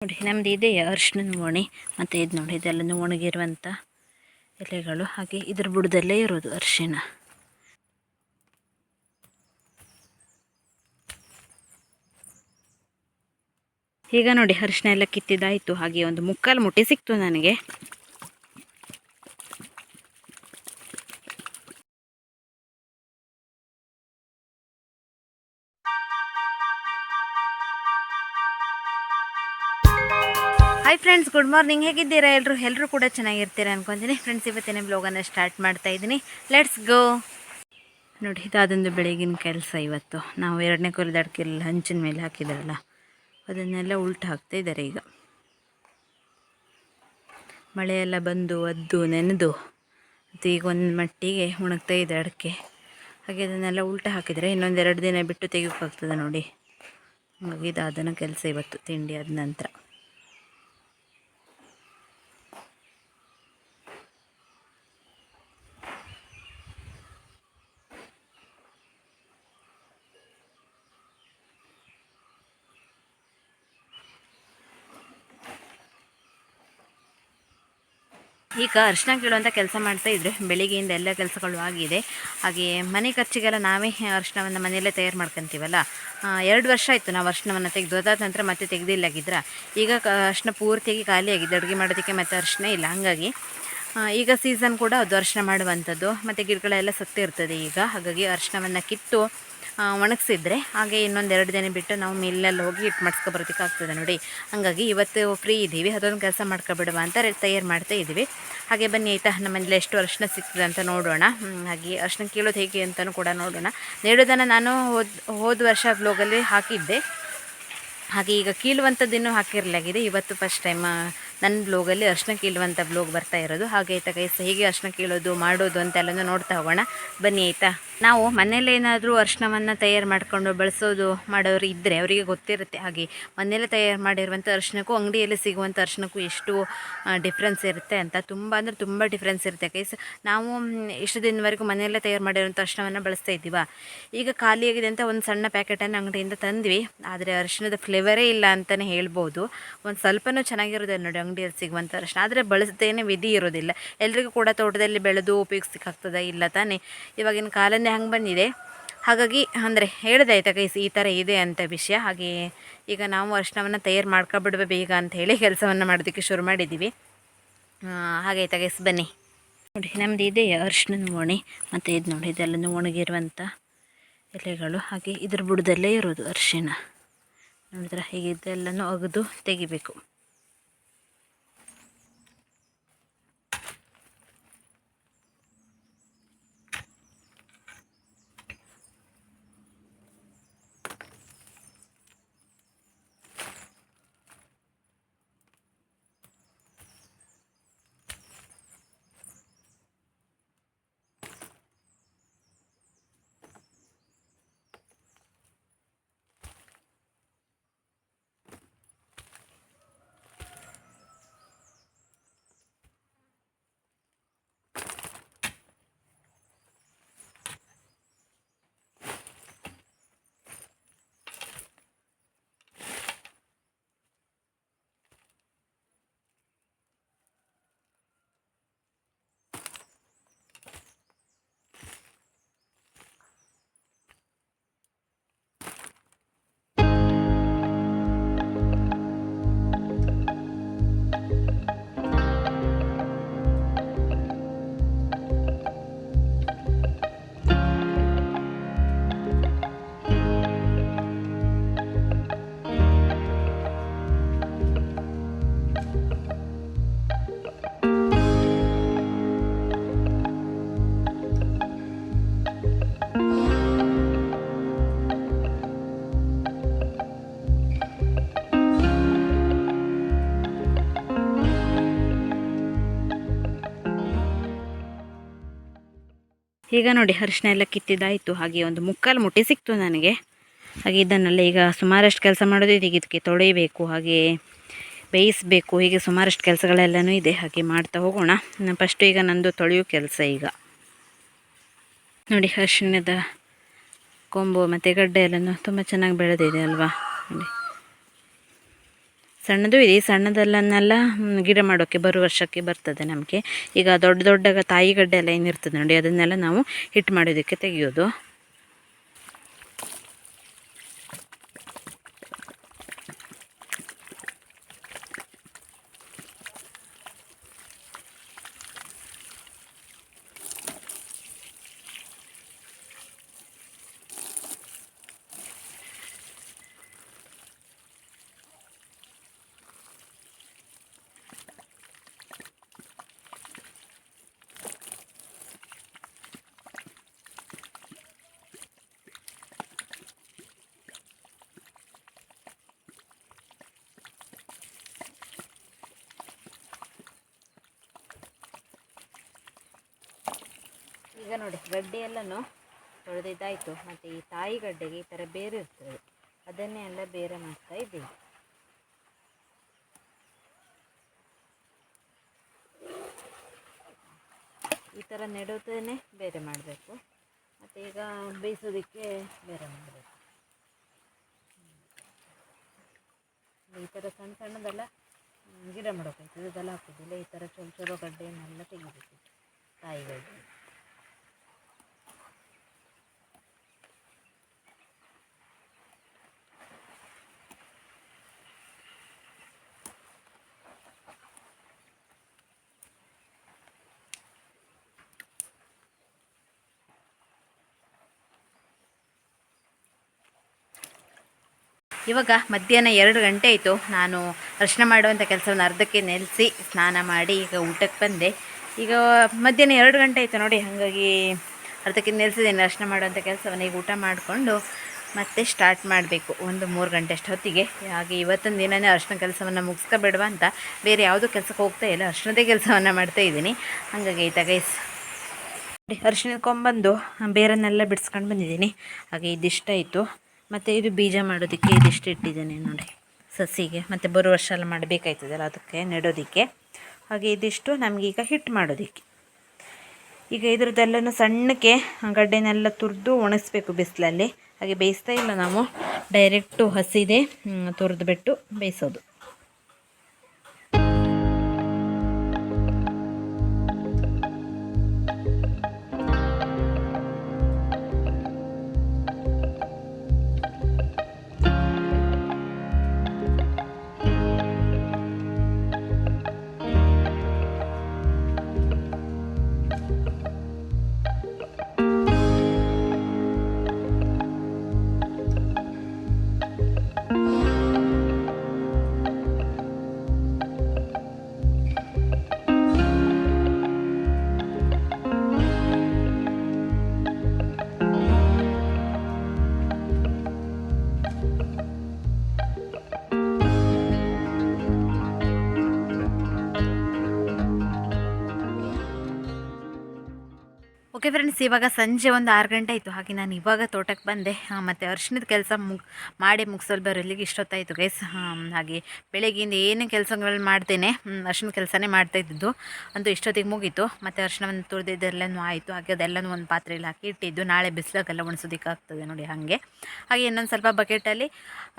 ನೋಡಿ, ನಮ್ದು ಇದೆ ಅರ್ಶಿನ ಓಣಿ ಮತ್ತು ಇದು ನೋಡಿ, ಇದೆಲ್ಲ ಒಣಗಿರುವಂಥ ಎಲೆಗಳು. ಹಾಗೆ ಇದ್ರ ಬುಡದಲ್ಲೇ ಇರೋದು ಅರಿಶಿಣ. ಈಗ ನೋಡಿ, ಅರಿಶಿಣ ಎಲ್ಲ ಕಿತ್ತಿದ್ದಾಯಿತು ಹಾಗೆ ಒಂದು ಮುಕ್ಕಾಲು ಮುಟ್ಟೆ ಸಿಕ್ತು ನನಗೆ. ಹಾಯ್ ಫ್ರೆಂಡ್ಸ್ ಗುಡ್ ಮಾರ್ನಿಂಗ್ ಹೇಗಿದ್ದೀರಾ? ಎಲ್ಲರೂ ಎಲ್ಲರೂ ಕೂಡ ಚೆನ್ನಾಗಿರ್ತೀರಾ ಅನ್ಕೊಂತೀನಿ. ಫ್ರೆಂಡ್ಸ್ ಇವತ್ತಿನ ಬ್ಲಾಗನ್ನು ಸ್ಟಾರ್ಟ್ ಮಾಡ್ತಾ ಇದ್ದೀನಿ. ಲೆಟ್ಸ್ ಗೋ ನೋಡಿ, ಇದಾದೊಂದು ಬೆಳಗಿನ ಕೆಲಸ ಇವತ್ತು. ನಾವು ಎರಡನೇ ಕೊರಿದ ಅಡಿಕೆಲ್ಲ ಹಂಚಿನ ಮೇಲೆ ಹಾಕಿದ್ರಲ್ಲ, ಅದನ್ನೆಲ್ಲ ಉಲ್ಟು ಹಾಕ್ತಾ ಇದ್ದಾರೆ ಈಗ. ಮಳೆಯೆಲ್ಲ ಬಂದು ಅದ್ದು ನೆನೆದು, ಮತ್ತು ಈಗ ಒಂದು ಮಟ್ಟಿಗೆ ಒಣಗ್ತಾ ಇದೆ ಅಡಿಕೆ. ಹಾಗೆ ಅದನ್ನೆಲ್ಲ ಉಲ್ಟು ಹಾಕಿದರೆ ಇನ್ನೊಂದೆರಡು ದಿನ ಬಿಟ್ಟು ತೆಗೆಯೋಕ್ಕಾಗ್ತದೆ ನೋಡಿ. ಹಾಗಾಗಿ ಇದು ಅದನ್ನು ಕೆಲಸ ಇವತ್ತು, ತಿಂಡಿ ಆದ ನಂತರ. ಈಗ ಅರಿಶಿನ ಕೀಳುವಂಥ ಕೆಲಸ ಮಾಡ್ತಾ ಇದ್ರೆ ಬೆಳಿಗ್ಗೆಯಿಂದ ಎಲ್ಲ ಕೆಲಸಗಳು ಆಗಿದೆ. ಹಾಗೆಯೇ ಮನೆ ಖರ್ಚಿಗೆಲ್ಲ ನಾವೇ ಅರಿಶಿನವನ್ನು ಮನೆಯಲ್ಲೇ ತಯಾರು ಮಾಡ್ಕೊತೀವಲ್ಲ? ಎರಡು ವರ್ಷ ಆಯಿತು ನಾವು ಅರಿಶಿನವನ್ನು ತೆಗೆದು ಅದಾದ ನಂತರ ಮತ್ತೆ ತೆಗೆದಿಲ್ಲಾಗಿದ್ರ ಈಗ ಅರಿಶಿನ ಪೂರ್ತಿಯಾಗಿ ಖಾಲಿಯಾಗಿದೆ ಅಡುಗೆ ಮಾಡೋದಕ್ಕೆ ಮತ್ತೆ ಅರಿಶಿನ ಇಲ್ಲ. ಹಾಗಾಗಿ ಈಗ ಸೀಸನ್ ಕೂಡ ಅದು ಅರಿಶಿನ ಮಾಡುವಂಥದ್ದು ಮತ್ತು ಗಿಡಗಳೆಲ್ಲ ಸತ್ತಿರ್ತದೆ ಈಗ. ಹಾಗಾಗಿ ಅರಿಶಿನವನ್ನು ಕಿತ್ತು ಒಣಗಿಸಿದ್ರೆ ಹಾಗೆ ಇನ್ನೊಂದು ಎರಡು ದಿನ ಬಿಟ್ಟು ನಾವು ಮಿಲ್ಲಲ್ಲಿ ಹೋಗಿ ಹಿಟ್ಟು ಮಾಡಿಸ್ಕೊ ಆಗ್ತದೆ ನೋಡಿ. ಹಾಗಾಗಿ ಇವತ್ತು ಫ್ರೀ ಇದ್ದೀವಿ. ಅದೊಂದು ಕೆಲಸ ಮಾಡ್ಕೊಬಿಡುವ ಅಂತ ತಯಾರು ಮಾಡ್ತಾ ಇದ್ದೀವಿ. ಹಾಗೆ ಬನ್ನಿ ಆಯಿತಾ, ನಮ್ಮ ಮನೇಲಿ ಎಷ್ಟು ಅರ್ಶಿನ ಸಿಗ್ತದೆ ಅಂತ ನೋಡೋಣ. ಹಾಗೆ ಅರ್ಶಿನ ಕೀಳೋದು ಹೇಗೆ ಅಂತಲೂ ಕೂಡ ನೋಡೋಣ. ನೇಡೋದನ್ನು ನಾನು ಹೋದ ಹೋದ ವರ್ಷ ಬ್ಲೋಗಲ್ಲಿ ಹಾಕಿದ್ದೆ. ಹಾಗೆ ಈಗ ಕೀಳುವಂಥದ್ದು ಇನ್ನೂ ಹಾಕಿರಲಾಗಿದೆ. ಇವತ್ತು ಫಸ್ಟ್ ಟೈಮ್ ನನ್ನ ಬ್ಲೋಗಲ್ಲಿ ಅರ್ಶನ ಕೀಳುವಂಥ ಬ್ಲೋಗ್ ಬರ್ತಾ ಇರೋದು. ಹಾಗೆ ಆಯ್ತಾ ಕೈಸ್ ಹೇಗೆ ಅರ್ಶನ ಕೀಳೋದು, ಮಾಡೋದು ಅಂತೆಲ್ಲನೂ ನೋಡ್ತಾ ಹೋಗೋಣ. ಬನ್ನಿ ಆಯಿತಾ? ನಾವು ಮನೇಲಿ ಏನಾದರೂ ಅರ್ಶಿನವನ್ನು ತಯಾರು ಮಾಡಿಕೊಂಡು ಬಳಸೋದು ಮಾಡೋರು ಇದ್ದರೆ ಅವರಿಗೆ ಗೊತ್ತಿರುತ್ತೆ. ಹಾಗೆ ಮನೆಯಲ್ಲೇ ತಯಾರು ಮಾಡಿರುವಂಥ ಅರ್ಶನಕ್ಕೂ, ಅಂಗಡಿಯಲ್ಲಿ ಸಿಗುವಂಥ ಅರ್ಶನಕ್ಕೂ ಎಷ್ಟು ಡಿಫ್ರೆನ್ಸ್ ಇರುತ್ತೆ ಅಂತ ತುಂಬ ಅಂದರೆ ತುಂಬ ಡಿಫ್ರೆನ್ಸ್ ಇರುತ್ತೆ ಕೈಸ್ ನಾವು ಇಷ್ಟು ದಿನವರೆಗೂ ಮನೆಯಲ್ಲೇ ತಯಾರು ಮಾಡಿರುವಂಥ ಅರ್ಶನವನ್ನು ಬಳಸ್ತಾ ಇದ್ದೀವ? ಈಗ ಖಾಲಿಯಾಗಿದೆ ಅಂತ ಒಂದು ಸಣ್ಣ ಪ್ಯಾಕೆಟನ್ನು ಅಂಗಡಿಯಿಂದ ತಂದ್ವಿ. ಆದರೆ ಅರಿಶಿಣದ ಫ್ಲೇವರೇ ಇಲ್ಲ ಅಂತಲೇ ಹೇಳ್ಬೋದು. ಒಂದು ಸ್ವಲ್ಪನೂ ಚೆನ್ನಾಗಿರೋದು ನೋಡಿ ಅಂಗಡಿಯಲ್ಲಿ ಸಿಗುವಂಥ ಅರಶಿನ ಆದರೆ ಬಳಸ್ತೇನೆ ವಿಧಿ ಇರೋದಿಲ್ಲ ಎಲ್ರಿಗೂ ಕೂಡ ತೋಟದಲ್ಲಿ ಬೆಳೆದು ಉಪಯೋಗಿಸ್ಲಿಕ್ಕಾಗ್ತದೆ ಇಲ್ಲ ತಾನೇ? ಇವಾಗಿನ ಕಾಲನೇ ಹಂಗೆ ಬಂದಿದೆ. ಹಾಗಾಗಿ ಅಂದರೆ ಹೇಳಿದಾಯ್ತಾ ಗೈಸ್ ಈ ಥರ ಇದೆ ಅಂತ ವಿಷಯ. ಹಾಗೆ ಈಗ ನಾವು ಅರಿಶಿನವನ್ನು ತಯಾರು ಮಾಡ್ಕೊಬಿಡ್ಬೇಕು ಬೇಗ ಅಂತ ಹೇಳಿ ಕೆಲಸವನ್ನು ಮಾಡೋದಕ್ಕೆ ಶುರು ಮಾಡಿದ್ದೀವಿ ಹಾಗೆ ಗೈಸ್ ಬನ್ನಿ. ನೋಡಿ ನಮ್ಮದು ಇದೆ ಅರಿಶಿನ ಓಣಿ. ಮತ್ತು ಇದು ನೋಡಿ ಇದೆಲ್ಲ ಒಣಗಿರುವಂಥ ಎಲೆಗಳು. ಹಾಗೆ ಇದ್ರ ಬುಡದಲ್ಲೇ ಇರೋದು ಅರಿಶಿಣ. ನೋಡಿದ್ರೆ? ಹೀಗೆ ಇದೆಲ್ಲನೂ ಅಗೆದು ತೆಗಿಬೇಕು. ಈಗ ನೋಡಿ ಅರಿಶಿನ ಎಲ್ಲ ಕಿತ್ತಿದ್ದಾಯಿತು. ಹಾಗೆ ಒಂದು ಮುಕ್ಕಾಲು ಮುಟ್ಟಿ ಸಿಕ್ತು ನನಗೆ. ಹಾಗೆ ಇದನ್ನೆಲ್ಲ ಈಗ ಸುಮಾರಷ್ಟು ಕೆಲಸ ಮಾಡೋದು ಇದಕ್ಕೆ ತೊಳೆಯಬೇಕು, ಹಾಗೆ ಬೇಯಿಸಬೇಕು. ಹೀಗೆ ಸುಮಾರಷ್ಟು ಕೆಲಸಗಳೆಲ್ಲನೂ ಇದೆ. ಹಾಗೆ ಮಾಡ್ತಾ ಹೋಗೋಣ. ಫಸ್ಟು ಈಗ ನಂದು ತೊಳೆಯೋ ಕೆಲಸ ಈಗ. ನೋಡಿ ಅರಿಶಿಣದ ಕೊಂಬು ಮತ್ತು ಗಡ್ಡೆ ಎಲ್ಲನೂ ತುಂಬ ಚೆನ್ನಾಗಿ ಬೆಳೆದಿದೆ ಅಲ್ವಾ? ನೋಡಿ. ಸಣ್ಣದು ಇದೆ. ಸಣ್ಣದಲ್ಲನ್ನೆಲ್ಲ ಗಿಡ ಮಾಡೋಕ್ಕೆ ಬರುವ ವರ್ಷಕ್ಕೆ ಬರ್ತದೆ ನಮಗೆ. ಈಗ ದೊಡ್ಡ ದೊಡ್ಡ ತಾಯಿ ಗಡ್ಡೆ ಎಲ್ಲ ಏನಿರ್ತದೆ ನೋಡಿ, ಅದನ್ನೆಲ್ಲ ನಾವು ಹಿಟ್ಟು ಮಾಡೋದಕ್ಕೆ ತೆಗೆಯೋದು. ಈಗ ನೋಡಿ, ಗಡ್ಡೆ ಎಲ್ಲನೂ ತೊಳೆದಿದ್ದಾಯಿತು. ಮತ್ತು ಈ ತಾಯಿ ಗಡ್ಡೆಗೆ ಈ ಥರ ಬೇರೆ ಇರ್ತದೆ. ಅದನ್ನೇ ಎಲ್ಲ ಬೇರೆ ಮಾಡ್ತಾ ಇದ್ದೀವಿ. ಈ ಥರ ನೆಡೋದನ್ನೇ ಬೇರೆ ಮಾಡಬೇಕು. ಮತ್ತು ಈಗ ಬೇಯಿಸೋದಕ್ಕೆ ಬೇರೆ ಮಾಡಬೇಕು. ಈ ಥರ ಸಣ್ಣ ಸಣ್ಣದೆಲ್ಲ ಗಿಡ ಮಾಡೋಕ್ಕಾಯ್ತದೆ ಇದೆಲ್ಲ ಹಾಕೋದಿಲ್ಲ. ಈ ಥರ ಚೊಲೋ ಚೊಲೋ ಗಡ್ಡೆಯನ್ನೆಲ್ಲ ತೆಗಿಬೇಕು ತಾಯಿ ಗಡ್ಡೆ ಇವಾಗ ಮಧ್ಯಾಹ್ನ ಎರಡು ಗಂಟೆ ಆಯಿತು. ನಾನು ಅರ್ಶನ ಮಾಡುವಂಥ ಕೆಲಸವನ್ನು ಅರ್ಧಕ್ಕೆ ನೆಲೆಸಿ ಸ್ನಾನ ಮಾಡಿ ಈಗ ಊಟಕ್ಕೆ ಬಂದೆ. ಈಗ ಮಧ್ಯಾಹ್ನ ಎರಡು ಗಂಟೆ ಆಯಿತು ನೋಡಿ, ಹಾಗಾಗಿ ಅರ್ಧಕ್ಕೆ ನೆಲೆಸಿದ್ದೇನೆ ಅರ್ಶನ ಮಾಡುವಂಥ ಕೆಲಸವನ್ನು ಈಗ ಊಟ ಮಾಡಿಕೊಂಡು ಮತ್ತೆ ಸ್ಟಾರ್ಟ್ ಮಾಡಬೇಕು ಒಂದು ಮೂರು ಗಂಟೆ ಅಷ್ಟೊತ್ತಿಗೆ ಹಾಗೆ ಇವತ್ತಿನ ದಿನವೇ ಅರ್ಶನ ಕೆಲಸವನ್ನು ಮುಗಿಸ್ಕೊಬಿಡುವ ಅಂತ ಬೇರೆ ಯಾವುದೂ ಕೆಲಸಕ್ಕೆ ಹೋಗ್ತಾ ಇಲ್ಲ. ಅರ್ಶನದೇ ಕೆಲಸವನ್ನು ಮಾಡ್ತಾ ಇದ್ದೀನಿ. ಹಾಗಾಗಿ ಆಯ್ತಾ ಗೈಸ್ ನೋಡಿ ಅರಿಶಿನ ಕೊಂಬಂದು ಬೇರನ್ನೆಲ್ಲ ಬಿಡಿಸ್ಕೊಂಡು ಬಂದಿದ್ದೀನಿ. ಹಾಗೆ ಇದಿಷ್ಟಾಯಿತು. ಮತ್ತು ಇದು ಬೀಜ ಮಾಡೋದಕ್ಕೆ ಇದಿಷ್ಟು ಇಟ್ಟಿದ್ದೇನೆ ನೋಡಿ. ಸಸಿಗೆ. ಮತ್ತು ಬರುವ ವರ್ಷ ಎಲ್ಲ ಮಾಡಬೇಕಾಯ್ತದಲ್ಲ ಅದಕ್ಕೆ ನೆಡೋದಕ್ಕೆ. ಹಾಗೆ ಇದಿಷ್ಟು ನಮಗೀಗ ಹಿಟ್ಟು ಮಾಡೋದಕ್ಕೆ. ಈಗ ಇದ್ರದ್ದೆಲ್ಲನೂ ಸಣ್ಣಕ್ಕೆ ಗಡ್ಡೆನೆಲ್ಲ ತುರಿದು ಒಣಗಿಸ್ಬೇಕು ಬಿಸಿಲಲ್ಲಿ. ಹಾಗೆ ಬೇಯಿಸ್ತಾ ಇಲ್ಲ ನಾವು. ಡೈರೆಕ್ಟು ಹಸಿದೆ ತುರಿದು ಬಿಟ್ಟು ಬೇಯಿಸೋದು. ಓಕೆ ಫ್ರೆಂಡ್ಸ್ ಇವಾಗ ಸಂಜೆ ಒಂದು ಆರು ಗಂಟೆ ಆಯಿತು. ಹಾಗೆ ನಾನು ಇವಾಗ ತೋಟಕ್ಕೆ ಬಂದೆ. ಮತ್ತು ಅರ್ಶಿನದ ಕೆಲಸ ಮುಗ್, ಮಾಡಿ ಮುಗಿಸೋಲ್ ಬರಲಿಕ್ಕೆ ಇಷ್ಟೊತ್ತಾಯಿತು ಗೈಸ್ ಹಾಗೆ ಬೆಳಗ್ಗಿಂದ ಏನು ಕೆಲಸಗಳು ಮಾಡ್ತೇನೆ ಅರ್ಶಿನ ಕೆಲಸನೇ ಮಾಡ್ತಾ ಇದ್ದಿದ್ದು. ಅಂತೂ ಇಷ್ಟೊತ್ತಿಗೆ ಮುಗೀತು. ಮತ್ತು ಅರ್ಶಿನವನ್ನು ತುರಿದಿದ್ದೆಲ್ಲನೂ ಆಯಿತು. ಹಾಗೆ ಅದೆಲ್ಲನೂ ಒಂದು ಪಾತ್ರೆಯಲ್ಲಿ ಹಾಕಿ ಇಟ್ಟಿದ್ದು. ನಾಳೆ ಬಿಸಿಲಾಗೆಲ್ಲ ಒಣಸೋದಕ್ಕೆ ಆಗ್ತದೆ ನೋಡಿ ಹಾಗೆ. ಹಾಗೆ ಇನ್ನೊಂದು ಸ್ವಲ್ಪ ಬಕೆಟಲ್ಲಿ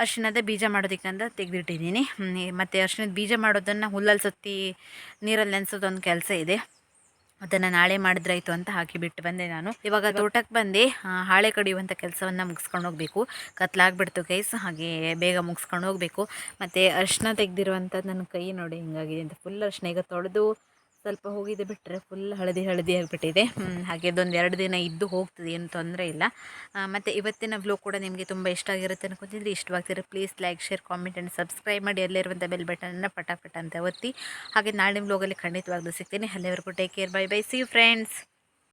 ಅರ್ಶಿನದ ಬೀಜ ಮಾಡೋದಕ್ಕಂತ ತೆಗೆದಿಟ್ಟಿದ್ದೀನಿ. ಮತ್ತು ಅರ್ಶಿನದ ಬೀಜ ಮಾಡೋದನ್ನು ಹುಲ್ಲಲ್ಲಿ ಸುತ್ತಿ ನೀರಲ್ಲಿ ನೆನೆಸೋದೊಂದು ಕೆಲಸ ಇದೆ. ಅದನ್ನು ನಾಳೆ ಮಾಡಿದ್ರಾಯ್ತು ಅಂತ ಹಾಕಿ ಬಿಟ್ಟು ಬಂದೆ ನಾನು. ಇವಾಗ ತೋಟಕ್ಕೆ ಬಂದು ಹಾಳೆ ಕಡಿಯುವಂಥ ಕೆಲಸವನ್ನು ಮುಗಿಸ್ಕೊಂಡು ಹೋಗಬೇಕು. ಕತ್ಲಾಗ್ಬಿಡ್ತು ಕೈಸ್ ಹಾಗೆ ಬೇಗ ಮುಗಿಸ್ಕೊಂಡು ಹೋಗಬೇಕು. ಮತ್ತು ಅರ್ಶಿನ ತೆಗೆದಿರುವಂಥದ್ದು ನನ್ನ ಕೈ ನೋಡಿ ಹಿಂಗಾಗಿದೆ ಅಂತ ಫುಲ್ ಅರ್ಶಿನ. ಈಗ ತೊಳೆದು ಸ್ವಲ್ಪ ಹೋಗಿದೆ ಬಿಟ್ಟರೆ ಫುಲ್ ಹಳದಿ ಹಳದಿ ಆಗಿಬಿಟ್ಟಿದೆ. ಹಾಗೆ ಅದೊಂದು ಎರಡು ದಿನ ಇದ್ದು ಹೋಗ್ತದೆ, ಏನು ತೊಂದರೆ ಇಲ್ಲ. ಮತ್ತು ಇವತ್ತಿನ ವ್ಲೋಗ್ ಕೂಡ ನಿಮಗೆ ತುಂಬ ಇಷ್ಟ ಆಗಿರುತ್ತೆ ಅನ್ಕೊತಿದ್ರೆ ಇಷ್ಟವಾಗ್ತಿದ್ರೆ please like share comment and subscribe ಮಾಡಿ. ಅಲ್ಲಿರುವಂಥ ಬೆಲ್ ಬಟನನ್ನು ಪಟಾಪಟ ಪಟ ಅಂತ ಒತ್ತಿ. ಹಾಗೆ ನಾಳೆ ವ್ಲೋಗಲ್ಲಿ ಖಂಡಿತವಾಗ್ಲೂ ಸಿಗ್ತೀನಿ. ಅಲ್ಲಿವರೆಗೂ take care bye bye see friends